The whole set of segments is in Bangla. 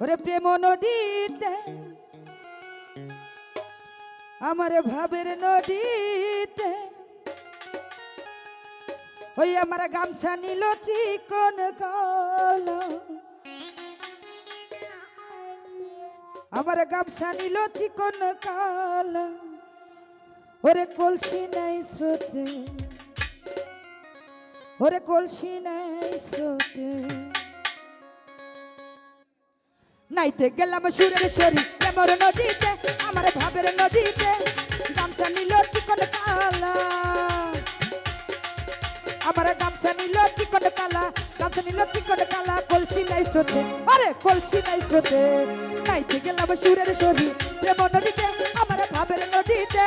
ওরে প্রেম নদীতে, আমার ভাবের নদীতে, ওই আমার গামছা নিল চিকন কল আমার গামছা নিল চিকন কাল ওরে কলসি নাই স্রোতে, ওরে কলসি নাই স্রোতে। নাইতে গেলাম সুরের শরী প্রেমর নদীতে, আমার ভাবের নদীতে, গামছা নিল চিকন কালা আমার গামছা নিল চিকন কালা গামছা নিল চিকন কালা কলসি নাই স্রোতে। আরে কলসি নাই স্রোতে। নাইতে গেলাম সুরের শরী প্রেম নদীতে, আমার ভাবের নদীতে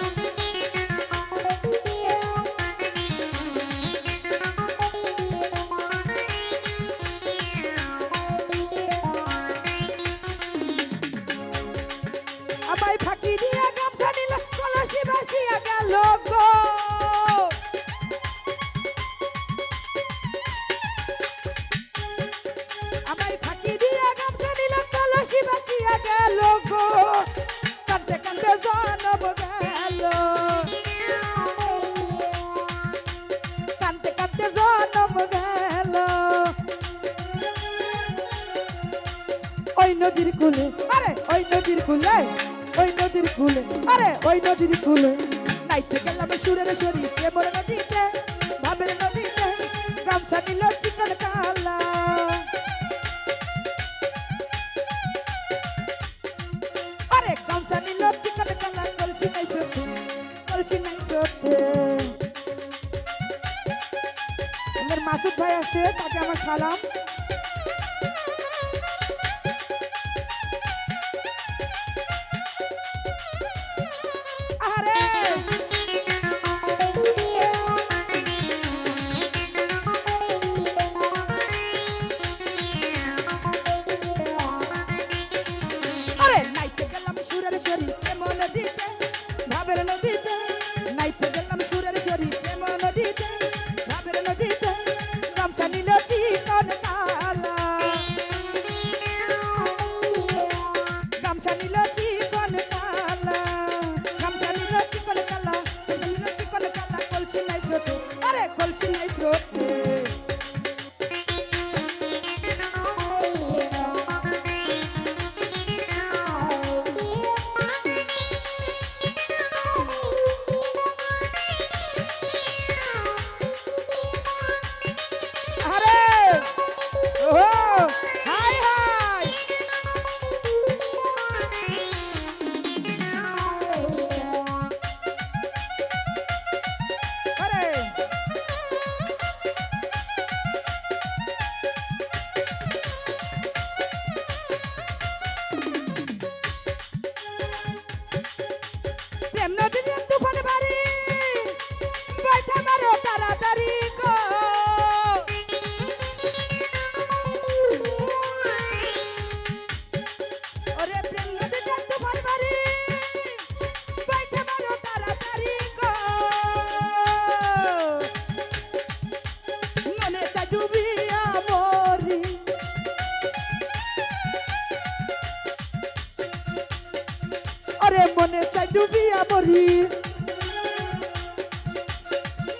জনম গেল। কান্দে কান্দে জনম গেল। ওই নদীর কুলে, আরে ওই নদীর কুলে, ওই নদীর কুলে, আরে ওই নদীর কুলে, নাইতে গেলাম সুরের শরী প্রেমর নদীতে তাকে আমার সালাম। আরে মরি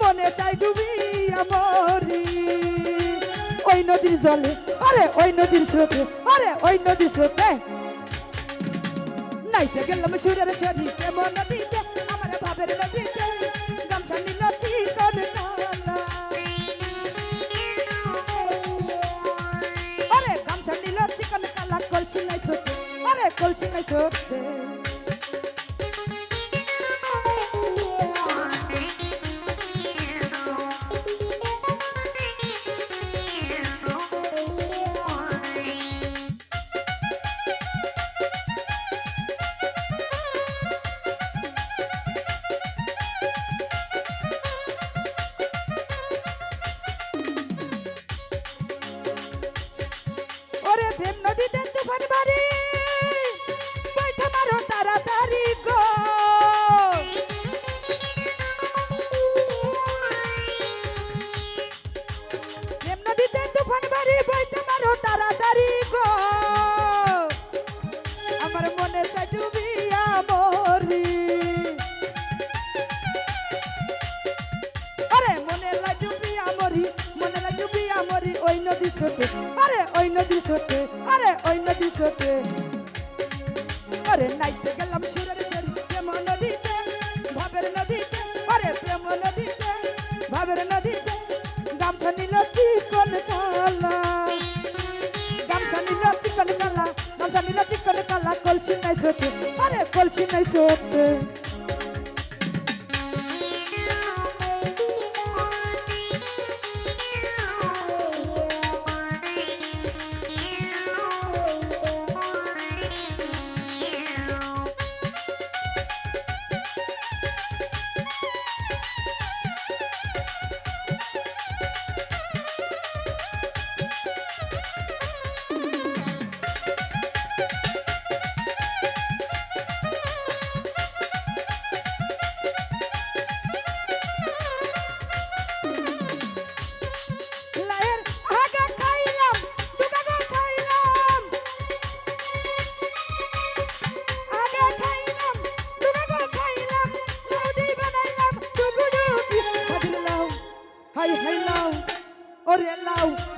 মনে চাই ডুবিয়া মরি ওই নদীর জলে, আরে ওই নদীর স্রোতে, আরে ওই নদীর স্রোতে। নাইতে গেলাম সুরের শরী কেমন নদীতে, আমার ভাবের নদীতে। গামছা নিল চিকন কালা। আরে গামছা নিল চিকন কালা, কলসি নাই ছোটে আরে কলসি নাই ছোটে স্রোতে আরে নদী স্রোতে আরে নাইতে গেলাম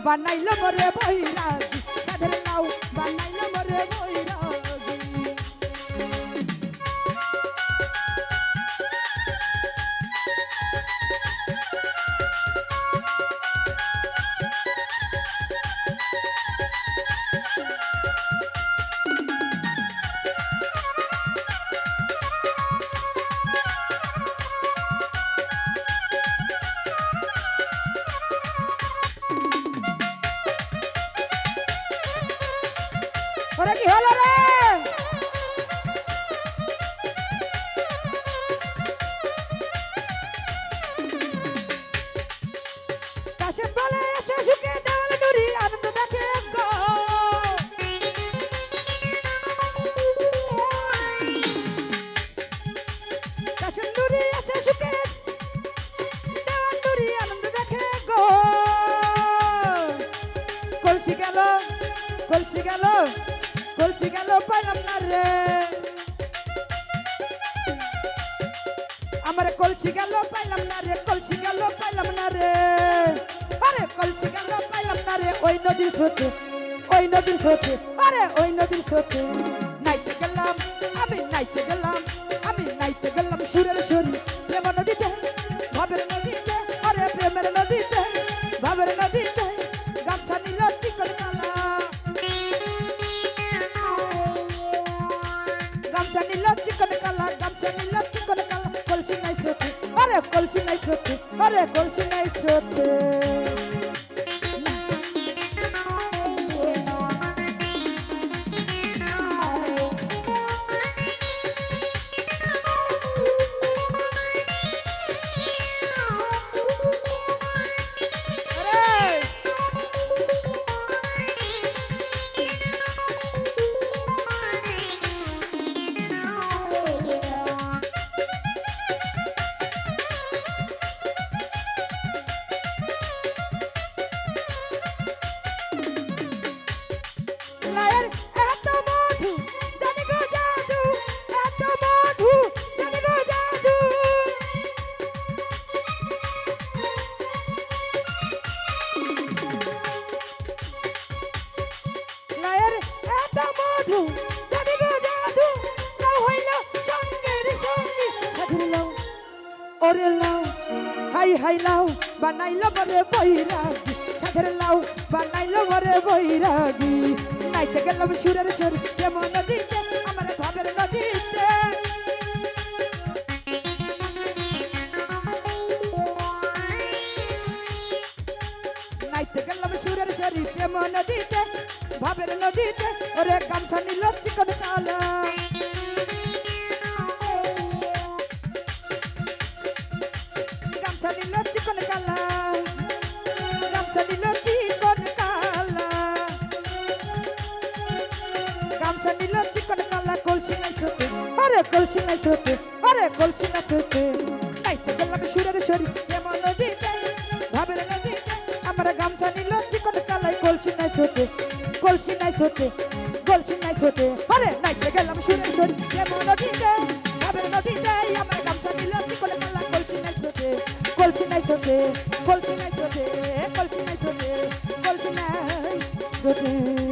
বানাইলো মরে বৈরাগী। সাধের লাও বানাইলো মরে বৈরাগী। ওরে কি হলো রে? গেল পাইলাম না রে? আমার কলসি গেল পাইলাম না রে, কলসি গেল পাইলাম না রে। আরে কলসি গেল পাইলাম না রে, ওই নদীর স্রোতে, ওই নদীর স্রোতে, আরে ওই নদীর স্রোতে। নাইতে গেলাম, আমি নাইতে গেলাম কলসি নাই স্রোতে আরে কলসি নাই স্রোতে এত মধু জানি লাউ হইল সঙ্গের সঙ্গী। সাধুর লাউ ওরে লাউ হাই হাই লাউ বানাইলো বরে বৈরাগী। সাধের লাউ বানাইলো বরে বৈরাগী। নাইতে গেলাম সুরের সুর কেমন নদীতে, আমার ভাবের নদীতে। নাইতে গেলাম সুরের শরীর প্রেম নদীতে, ভাবের নদীতে। ওরে কামছা নিল চিকন কালা কামছা নিল চিকন কালা কামছা নিল চিকন কালা কামছা নিল চিকন কালা কলসি নাই ছোটে, আরে কলসি নাই ছোটে, আরে কলসি কলসি নাই ছোটে কলসি নাই ছোটে। আরে নাইতে গেলাম সুরে সরি এমন নদীতে গাবের নদীতে আমার গামছা নিল কি করে মালা কলসি নাই ছোটে কলসি নাই ছোটে কলসি নাই ছোটে কলসি নাই ছোটে কলসি নাই ছোটে।